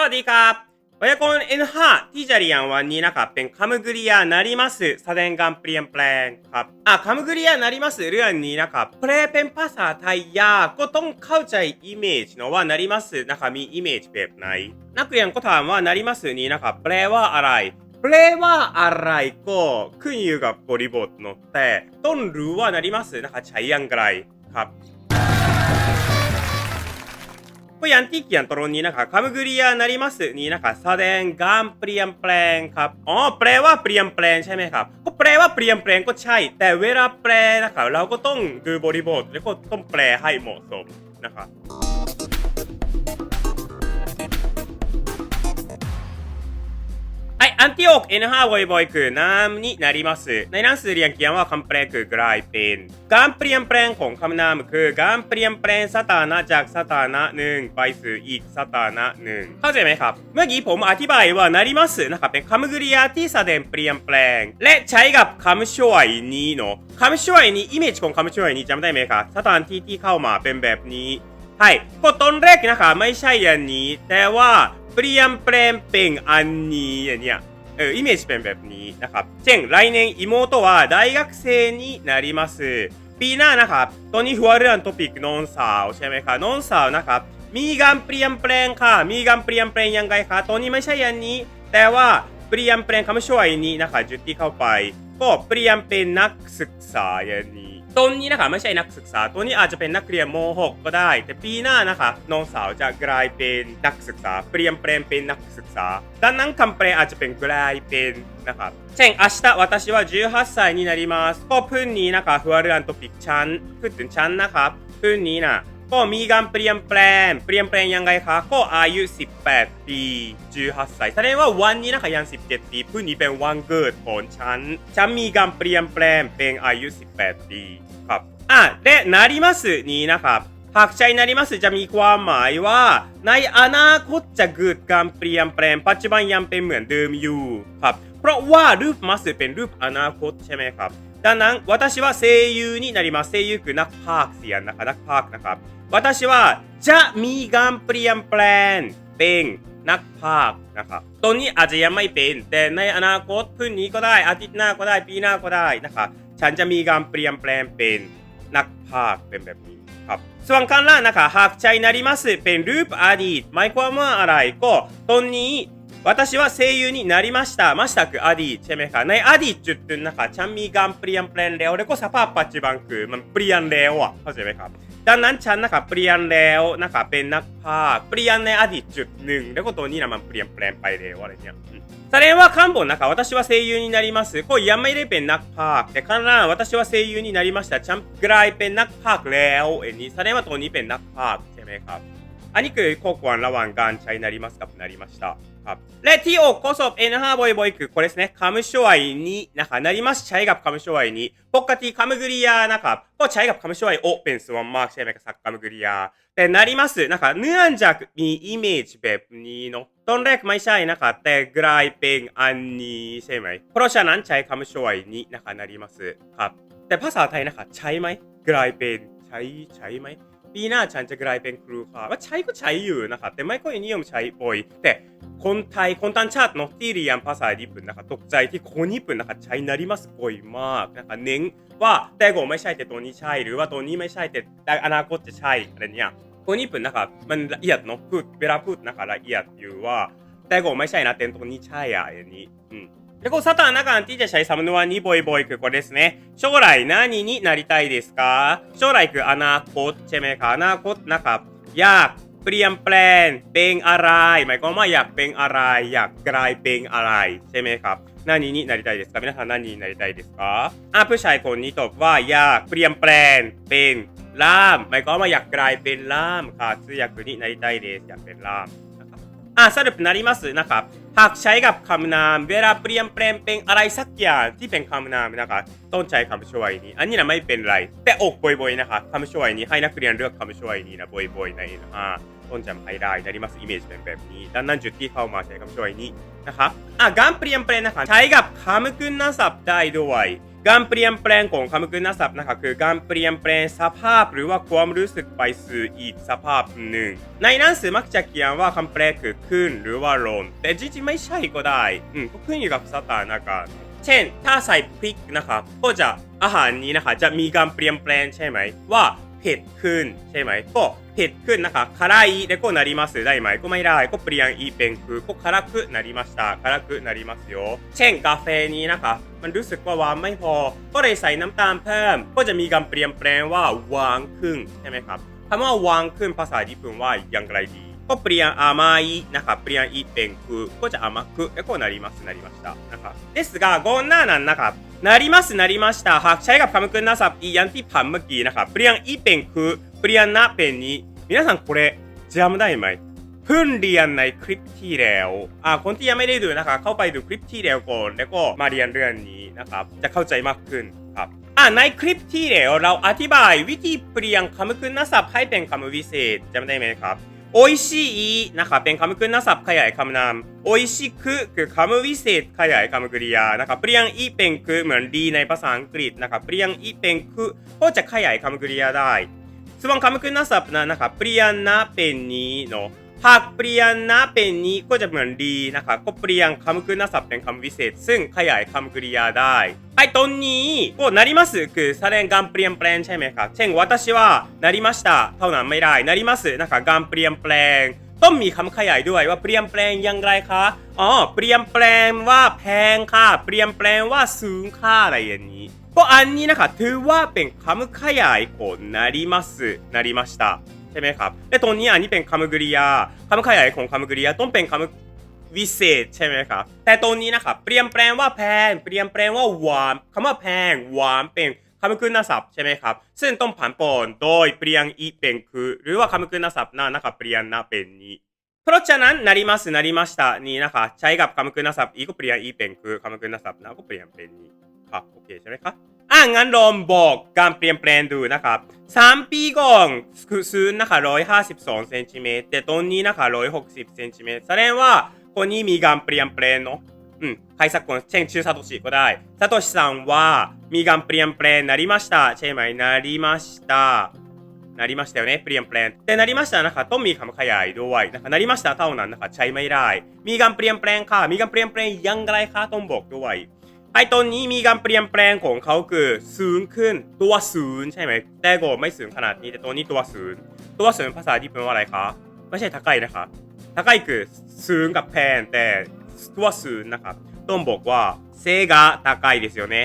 サワディーカー。親子の N ハー、ティジャリアンはニーナカッペン、カムグリアなります、サデンガンプリエンプレンカップ。あ、カムグリアなります、ルアンニーナカ、プレーペンパサータイヤー、コトンカウチャイイメージのはなります、中身イメージペープナイ。ナクリアンコタンはなります、ニーナカ、プレーはライ。プレーはライコ、クンユがゴリボット乗って、トンルーはなります、なんかチャイアンぐらい。カップ。บ ก็อย่างที่เขียนตรงนี้นะคะคำกริยาなりますนี้นะคะแสดงการเปลี่ยนแปลงครับ อ๋อ แปลว่าเปลี่ยนแปลงใช่ไหมครับ ก็แปลว่าเปลี่ยนแปลงก็ใช่ แต่เวลาแปลนะคะเราก็ต้องดูบริบทแล้วก็ต้องแปลให้เหมาะสมนะคะ はい、アンティオーク N5 บ่อยๆคือน้ำになります ในหนังสือเรียนเขียนว่าคำแปลคือกลายเป็น การเปลี่ยนแปลงของคำนามคือการเปลี่ยนแปลงสถานะจากสถานะหนึ่งไปสู่อีกสถานะหนึ่งเข้าใจไหมครับ เมื่อกี้ผมอธิบายว่าなりますนะครับเป็นคำกริยาที่แสดงเปลี่ยนแปลง และใช้กับคำช่วยนี้เนาะคำช่วยนี้อิมเมจของคำช่วยนี้จำได้ไหมครับสถานที่ที่เข้ามาเป็นแบบนี้ はい。ก็ตอนแรกนะคะไม่ใช่อย่างนี้ แต่ว่า เปลี่ยนแปลงเป็นอันนี้อย่างเนี้ยเออイメージเป็นแบบนี้นะครับ เช่น来年妹は大学生になりますปีหน้านะครับตอนนี้หัวเรื่องท็อปิกน้องสาวใช่ไหมคะน้องสาวนะครับ มีการเปลี่ยนแปลงค่ะ มีการเปลี่ยนแปลงยังไงคะตอนนี้ไม่ใช่อย่างนี้ แต่ว่าเปลี่ยนแปลงคำช่วยนี้นะคะจุดที่เข้าไป ก็เปลี่ยนเป็นนักศึกษาอย่างนี้ ตอนนี้นะคะไม่ใช่นักศึกษา ตัวนี้อาจจะเป็นนักเรียนม .6 ก็ได้ แต่ปีหน้านะคะน้องสาวจะกลายเป็นนักศึกษา เปลี่ยนแปลงเป็นนักศึกษา ดังนั้นคำแปลอาจจะเป็นกลายเป็นนะครับเช่น明日私は18歳になりますก็พรุ่งนี้นะคะหัวเรื่องท็อปิกชั้นพูดถึงชั้นนะครับพรุ่งนี้นะ ก็มีการเปลี่ยนแปลง เปลี่ยนแปลงยังไงคะ ก็อายุ 18 ปี 18ปีแสดงว่าวันนี้นะคะยัง 17 ปีพรุ่งนี้เป็นวันเกิดของฉัน ฉันมีการเปลี่ยนแปลงเป็นอายุ 18 ปีครับอะและนาริมัสนี้นะครับหากใจนาริมัสจะมีความหมายว่า ในอนาคตจะเกิดการเปลี่ยนแปลงปัจจุบันยังเป็นเหมือนเดิมอยู่ครับ เพราะว่ารูปมัสเป็นรูปอนาคตใช่ไหมครับ ดังนั้น私は声優になります声優คือนักพากย์เสียงนะคะนักพากย์นะครับ私はจะมีการเปลี่ยนแปลงเป็นนักพากย์นะครับตอนนี้อาจจะยังไม่เป็น แต่ในอนาคตพรุ่งนี้ก็ได้อาทิตย์หน้าก็ได้ปีหน้าก็ได้นะครับฉันจะมีการเปลี่ยนแปลงเป็นนักพากย์เป็นแบบนี้ครับส่วนข้างล่างนะคะหากใช้なりますเป็นรูปอดีตหมายความว่าอะไรก็ตอนนี้ 私は声優になりました。ましたく、アディ、チェメカ、ね、アディちゅってなんか、チャンミーガンプリアンプレンレオレコサパーパチバンク、ま、プリアンレオは、はじめか。だんなんちゃんなんか、プリアンレオ、なんか、ベンナッパー、プリアンネアディちゅぬん、レコトニーマンプリアンプレンパイレオワレニャ。サレンは漢なんか、私は声優になります。こう、ヤンマイレペンナッパークで、観覧、私は声優になりました。チャンプグライペンナッパークレオエに、サレンはトニーペンナッパーク、チェメカ。アニク、コークワン、ラワン、ガン、チャイなりますか？なりました。ครับและที่อกข้อสอบ N5 บ่อยๆคือこれですねคำช่วยนี้นะคะなりますใช้กับคำช่วยนี้ปกติคำกริยานะครับก็ใช้กับคำช่วยโอเป็นส่วนมากใช่ไหมครับคำกริยา แต่なりますนะคะเนื่องจากมีอิเมจแบบนี้เนาะตอนแรกไม่ใช่นะคะแต่กลายเป็นอันนี้ใช่ไหมเพราะฉะนั้นใช้คำช่วยนี้นะคะなりますครับแต่ภาษาไทยนะคะใช้ไหมกลายเป็นใช้ใช้ไหม ปีหน้าฉันจะกลายเป็นครูค่ะว่าใช้ก็ใช้อยู่นะคะแต่ไม่ก็นิยมใช้บ่อยแต่คนไทยคนต่างชาติเนาะที่เรียนภาษาญี่ปุ่นนะครับตกใจที่คนญี่ปุ่นนะครับใช้นาริมัสบ่อยมากนะคะเน้นว่าแต่ก็ไม่ใช่แต่ตัวนี้ใช่ หรือว่าตัวนี้ไม่ใช่แต่อนาคตจะใช่อะไรเนี่ยคนญี่ปุ่นนะคะมันละเอียดเนาะพูดเวลาพูดนะครัละเอียดอยู่ว่าแต่ก็ไม่ใช่นะแต่ตัวนี้ใช่อะอย่างนี้อืม で、こう、サターナカンティじゃシャイサムノワニボイボイク、これですね。将来何になりたいですか将来く、アナコ、チェメカ、アナコ、ナカ、や、プリアンプレーン、ペンアライ、マイコマ、や、ペンアライ、や、グライ、ペンアライ、チェメカ、何になりたいですか皆さん何になりたいですかアップシャイコンにとは、や、プリアンプレーン、ペン、ラーム、マイコマ、や、グライ、ペンラームか、通訳になりたいです。や、ペンラーム。あ、サルプなります。なんか、 หากใช้กับคำนามเวลาเปลี่ยนแปลงเป็นอะไรสักอย่างที่เป็นคำนามนะครับต้องใช้คำช่วยนี้ อันนี้นะไม่เป็นไร แต่อกบ่อยๆนะคะคำช่วยนี้ให้นักเรียนเลือกคำช่วยนี้นะบ่อยๆในนอ่าต้องจำให้ได้นะที่มาสอิมเมจเป็นแบบนี้ด้านนั้นจุดที่เข้ามาใช้คำช่วยนี้นะครับอะการเปลี่ยนแปลงนะคะใช้กับคำกึ่นนาศัพท์ได้ด้วย การเปลี่ยนแปลงของคำคุณศัพท์นะคะคือการเปลี่ยนแปลงสภาพหรือว่าความรู้สึกไปสู่อีกสภาพหนึ่ง ในหนังสือมักจะเขียนว่าคำแปลคือขึ้นหรือว่าลงแต่จริงๆไม่ใช่ก็ได้ อืมก็ขึ้นอยู่กับสถานการณ์เช่น ถ้าใส่พริกนะคะก็จะอาหารนี้นะคะจะมีการเปลี่ยนแปลงใช่ไหมว่า เผ็ดขึ้นใช่ไหมก็เผ็ดขึ้นนะคะ辛いでก็なりますได้ไหมก็ไม่ได้ก็เปลี่ยนอีกเป็นคือก็辛くなりました辛くなりますよเช่นกาแฟนี้นะคะ มันรู้สึกว่าหวานไม่พอ ก็เลยใส่น้ำตาลเพิ่ม ก็จะมีการเปลี่ยนแปลงว่าหวานขึ้นใช่ไหมครับคำว่าหวานขึ้นภาษาญี่ปุ่นว่าอย่างไรดี ก็เปลี่ยน甘いนะครับเปลี่ยนอีกเป็นคือก็จะ甘くแล้วก็なりますなりましたนะครับですがこんなนั้น นะครับなりますなりましたหากใช้กับคำคุณศัพท์อีกอย่างที่ผ่านเมื่อกี้นะครับเปลี่ยนอีเป็นคือเปลี่ยนหน้าเป็นนี้皆さんこれจำได้ไหม เพิ่งเรียนในคลิปที่แล้วอ่าคนที่ยังไม่ได้ดูนะครับ เข้าไปดูคลิปที่แล้วก่อน แล้วก็มาเรียนเรื่องนี้นะครับ จะเข้าใจมากขึ้นครับ อ่าในคลิปที่แล้วเราอธิบายวิธีเปลี่ยนคำคุณศัพท์ให้เป็นคำวิเศษจำได้ไหมครับ โอชิอีนะครับเป็นคำคุณศัพท์ขยายคำนามโอชิคุคือคำวิเศษขยายคำกริยานะครับเปลี่ยนอีเป็นคือเหมือนดีในภาษาอังกฤษนะครับเปลี่ยนอีเป็นคือก็จะขยายคำกริยาได้ส่วนคำคุณศัพท์นะนะครับเปลี่ยนนะเป็นนี้เนาะหากเปลี่ยนนะเป็นนี้ก็จะเหมือนดีนะครับก็เปลี่ยนคำคุณศัพท์เป็นคำวิเศษ ซึ่งขยายคำกริยาได้ ไอ้ตรงนี้ก็なりますคือแสดงการเปลี่ยนแปลงใช่ไหมครับ เช่น私はなりましたเท่านั้นไม่ได้なりますนะครับการเปลี่ยนแปลง ต้องมีคำขยายด้วยว่าเปลี่ยนแปลงอย่างไรคะอ๋อเปลี่ยนแปลงว่าแพงค่ะเปลี่ยนแปลงว่าสูงค่าอะไรอย่างนี้ก็อันนี้นะคะถือว่าเป็นคำขยายของなりますなりましたใช่ไหมครับและตรงนี้อันนี้เป็นคำกริยาคำขยายของคำกริยาต้องเป็นคำ วิเศษใช่ไหมครับ แต่ตรงนี้นะครับเปลี่ยนแปลงว่าแพงเปลี่ยนแปลงว่าหวานคำว่าแพงหวานเป็นคำคุณศัพท์ใช่ไหมครับ ซึ่งต้องผ่านปอนโดยเปลี่ยนอีเป็นคือ หรือว่าคำคุณศัพท์นั้นนะครับเปลี่ยนนะเป็นนี้ เพราะฉะนั้นなりますなりましたนี้นะคะใช้กับคำคุณศัพท์อีกก็เปลี่ยนอีเป็นคือคำคุณศัพท์นะก็เปลี่ยนเป็นนี้ครับโอเคใช่ไหมครับ อ่ะงั้นลองบอกการเปลี่ยนแปลงดูนะครับ3ปีก่อนสูงนะคะ152เซนติเมตรแต่ตรงนี้นะคะ160เซนติเมตรแสดงว่า คนนี้มีการเปลี่ยนแปลงเนาะอืมใครสักคนเช่นชื่อซาโตชิก็ได้ซาโตชิさんว่ามีการเปลี่ยนแปลงなりましたใช่ไหมなりましたなりましたよねเปลี่ยนแปลงแต่なりましたนะคะต้องมีคำขยายด้วยนะคะなりましたเท่านั้นนะคะใช้ไม่ได้ มีการเปลี่ยนแปลงค่ะ มีการเปลี่ยนแปลงอยังไรคะต้องบอกด้วย ไอ้ตอนนี้มีการเปลี่ยนแปลงของเขาคือสูงขึ้นตัวศูนย์ใช่ไหมแต่ก็ไม่สูงขนาดนี้แต่ตัวนี้ตัวศูนย์ตัวศูนย์ภาษาญี่ปุ่นว่าอะไรคะไม่ใช่高いนะคะ 高いคือสูงกับแพงแต่ตัวศูนย์นะครับต้องบอกว่า背が高いですよね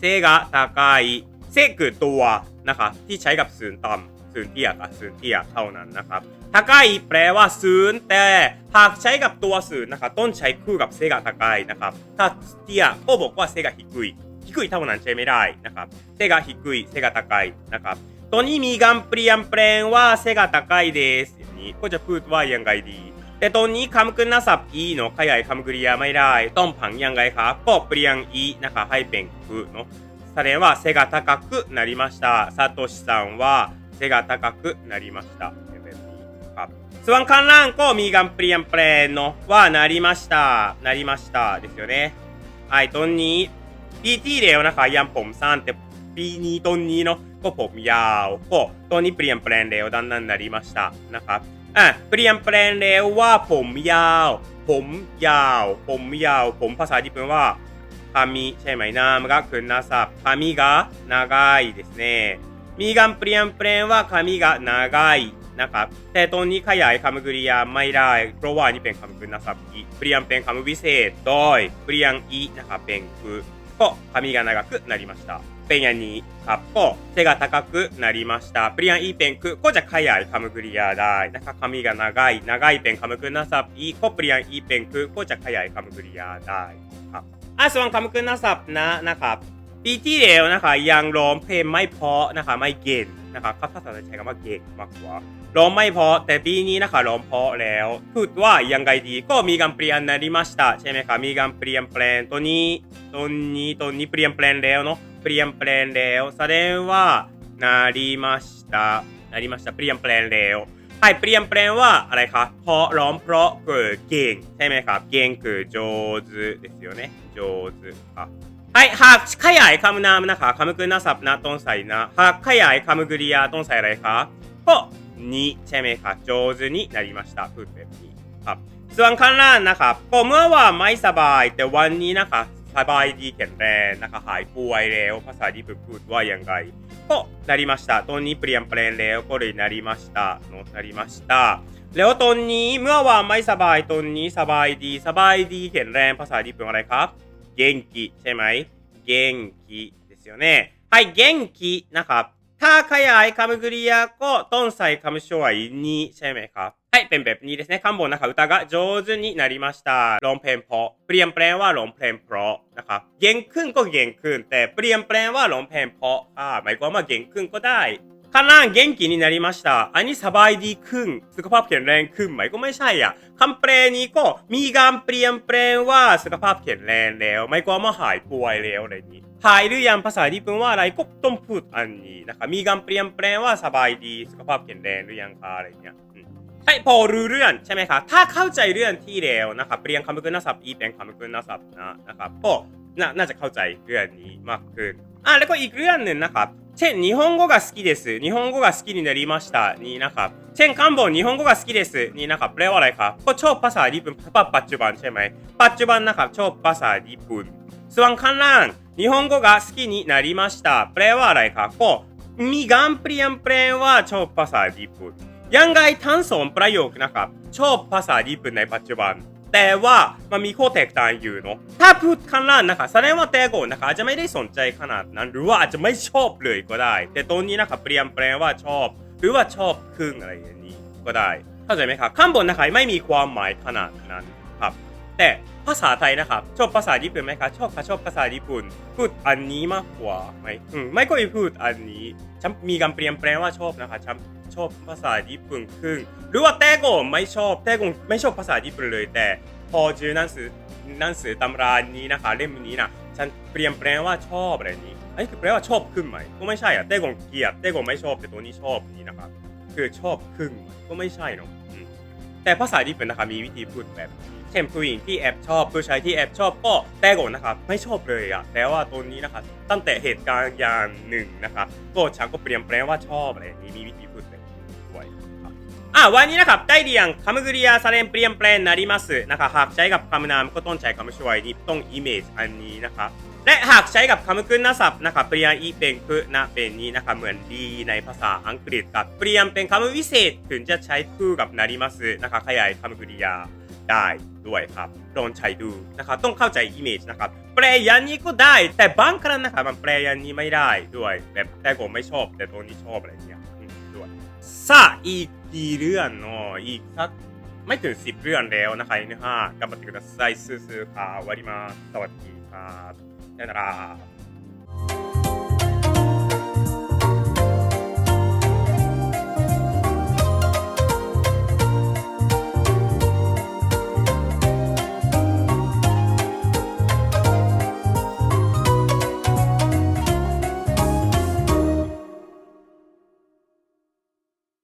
背が高い背คือตัวนะคะที่ใช้กับศูนย์ต่ำศูนย์เตี้ยกับศูนย์เตี้ยเท่านั้นนะครับ高いแปลว่าศูนย์แต่หากใช้กับตัวศูนย์นะครับต้องใช้คู่กับ背が高いนะครับถ้าเตี้ยก็บอกว่า背が低い低いเท่านั้นใช้ไม่ได้นะครับ背が低い背が高いนะครับ ตัวนี้มีการเปลี่ยนแปลงว่า背が高いですอย่างนี้ก็จะพูดว่ายังไงดี แต่ตอนนี้คำคุณศัพท์อีเนาะขยายคำกริยาไม่ได้ ต้องผังยังไงครับก็เปลี่ยนอีนะคะให้เป็นคือเนาะแสดงว่า背が高くなりましたซาโตชิさんは背が高くなりましたเป็นแบบนี้ครับ ส่วนข้างล่างก็มีการเปลี่ยนแปลงเนาะว่าなりましたなりましたですよねไอ้ตรงนี้ปีที่แล้วนะคะยังผมสั้นแต่ปีนี้ตรงนี้เนาะ ก็ผมยาวก็ตัวนี้เปลี่ยนแปลงแล้วดังนั้นなりましたนะครับอ่ะเปลี่ยนแปลงแล้วว่าผมยาว ผมยาว ผมยาว ผมภาษาญี่ปุ่นว่า髪ใช่ไหมนามがคุณศัพท์髪が長いですねมีการเปลี่ยนแปลงว่า髪が長いนะครับแต่ตรงนี้ขยายคำกริยาไม่ได้ เพราะว่านี่เป็นคำคุณศัพท์อีเปลี่ยนเป็นคำวิเศษโดยเปลี่ยนอีนะครับเป็นคือก็髪が長くなりましたเป็นอย่า งนี้ครับก็背が高くなりましたเปลี่ยนอีเป็นคือก็จะขยายคำกริยาได้นะครับ髪が長い長いเป็นคำคุณศัพท์อีก็เปลี่ยนอีเป็นคือก็จะขยายคำกริยาได้ครับอ่ะส่วนคำคุณศัพท์นะนะครับ ปีที่แล้วนะคะยังร้องเพลงไม่เพราะนะคะไม่เก่งนะคะครับภาษาไทยใช้คำว่าเก่งมากกว่าร้องไม่เพราะแต่ปีนี้นะคะร้องเพราะแล้วพูดว่ายังไงดีก็มีการเปลี่ยนなりましたใช่ไหมคะมีการเปลี่ยนแปลงตัวนี้ตัวนี้ตัวนี้เปลี่ยนแปลงแล้วเนาะ プリアンプレンレオをされは、なりました。なりました。プリアンプレンレオ。はい、プリアンプレンは、あれか、ポロンプロクゲング。せめか、キング、上手ですよね。上手か。はい、はっ、かやいかむなむなか、かむくなさぷなとんさいな。はっ、かやいかむぐりやとんさいらいか？ほ、に、せめか、上手になりました。ふてぴ。は、すわんかんらんなか、ぽむわはまいさばいて、わんになか、 าไม่สบาย แต่วันนี้นะคะสบายดีแข็งแรงนะคะหายป่วยแล้วภาษาญี่ปุ่นพูดว่ายังไงก็なりましたตอนนี้เปลี่ยนแปลงแล้วก็เลยなりましたเนอะなりましたแล้วตอนนี้เมื่อว่าไม่สบายตอนนี้สบายดีสบายดีแข็งแรงภาษาญี่ปุ่นอะไรครับ元気ใช่ไหม元気ですよねはい元気นะครับ ถ้าขยายคำกริยาก็ต้องใส่คำช่วยนี้ใช่ไหมครับはいเป็นแบบนี้ですねข้างบนนะคะ歌が上手になりましたร้องเพลงเพราะเปลี่ยนแปลงว่าร้องเพลงเพราะนะครับเก่งขึ้นก็เก่งขึ้น แต่เปลี่ยนแปลงว่าร้องเพลงเพราะอ่าหมายความว่าเก่งขึ้นก็ได้ ข้างล่าง元気になりましたอันนี้สบายดีขึ้นสุขภาพแข็งแรงขึ้นไหมก็ไม่ใช่อ่ะคำแปลนี้ก็มีการเปลี่ยนแปลงว่าสุขภาพแข็งแรงแล้วไม่ก็ มาหายป่วยแล้วอะไรนี้หายหรือยังภาษาญี่ปุ่นว่าอะไรก็ต้องพูดอันนี้นะครับมีการเปลี่ยนแปลงว่าสบายดีสุขภาพแข็งแรงหรือยังคะอะไรเงี้ยอืมให้พอรู้เรื่องใช่ไหมครับถ้าเข้าใจเรื่องที่แล้วนะครับเปลี่ยนคำกริยาศัพท์อีเป็นคำกริยาศัพท์นะนะครับก็น่าน่าจะเข้าใจเรื่องนี้มากขึ้นอ่ะแล้วก็อีกเรื่องหนึ่งนะครับ เช่น日本語が好きです日本語が好きになりましたนี่นะครับ เช่นคำบอก日本語が好きですนี่นะครับแปลว่าอะไรครับก็ชอบภาษาญี่ปุ่นปัจจุบันใช่ไหมปัจจุบันนะครับชอบภาษาญี่ปุ่นส่วนข้างล่าง 日本語が好きになりましたแปลว่าอะไรครับก็มีการเปลี่ยนแปลงว่าชอบภาษาญี่ปุ่นยังไงทั้งสองประโยคนะครับชอบภาษาญี่ปุ่นในปัจจุบัน แต่ว่ามันมีข้อแตกต่างอยู่เนาะถ้าพูดข้างล่างนะคะแสดงว่าแต่ก่อนนะคะอาจจะไม่ได้สนใจขนาดนั้น หรือว่าอาจจะไม่ชอบเลยก็ได้ แต่ตอนนี้นะคะเปลี่ยนแปลงว่าชอบ หรือว่าชอบครึ่งอะไรอย่างนี้ก็ได้ เข้าใจไหมครับข้างบนนะคะไม่มีความหมายขนาดนั้นครับ แต่ภาษาไทยนะครับ ชอบภาษาญี่ปุ่นไหมคะชอบค่ะชอบภาษาญี่ปุ่น พูดอันนี้มากกว่าไหมอืมไม่ก็พูดอันนี้ฉันมีการเปลี่ยนแปลงว่าชอบนะคะฉันชอบภาษาญี่ปุ่นครึ่งหรือว่าแต่ก่อนไม่ชอบแต่ก่อนไม่ชอบภาษาญี่ปุ่นเลย แต่พอเจอหนังสือหนังสือตำรานี้นะคะ เล่มนี้นะฉันเปลี่ยนแปลงว่าชอบอะไรนี้อันนี้คือแปลว่าชอบครึ่งไหมก็ไม่ใช่อะแต่ก่อนเกลียดแต่ก่อนไม่ชอบแต่ตัวนี้ชอบนี้นะครับคือชอบครึ่งก็ไม่ใช่เนาะอืมแต่ภาษาญี่ปุ่นนะครับมีวิธีพูดแบบนี้ เช่นผู้หญิงที่แอบชอบผู้ชายที่แอบชอบก็แต่ก่อนนะครับไม่ชอบเลยอะแต่ว่าตัวนี้นะครับตั้งแต่เหตุการณ์ยานหนึ่งนะครับก็ฉันก็เปลี่ยนแปลงว่าชอบอะไรนี้มีวิธีพูดแบบด้วยอะวันนี้นะครับไต้เดียงคำกริยาแสดงเปลี่ยนแปลงนาริมัสนะครับหากใช้กับคำนามก็ต้องใช้คำช่วยนี่ต้องอิมเมจอันนี้นะครับและหากใช้กับคำขึ้นนะศัพท์นะครับเปลี่ยนอีเป็นคือนะเป็นนี้นะครับเหมือนดีในภาษาอังกฤษกับเปลี่ยนเป็นคำวิเศษถึงจะใช้คู่กับนาริมัสนะครับขยายคำกริยา ได้ด้วยครับลองใช้ดูนะครับต้องเข้าใจอิมเมจนะครับแปลยันนี้ก็ได้ แต่บางครั้งนะครับมันแปลยันนี้ไม่ได้ด้วยแบบแต่ผมไม่ชอบ แต่ตรงนี้ชอบอะไรเงี้ยด้วยซาอีกกี่เรื่องเนาะอีกสักไม่ถึงสิบเรื่องแล้วนะครับเนื้อหากลับมาติดตามไซส์ซื้อค่ะวันนี้มาสวัสดีครับさよなら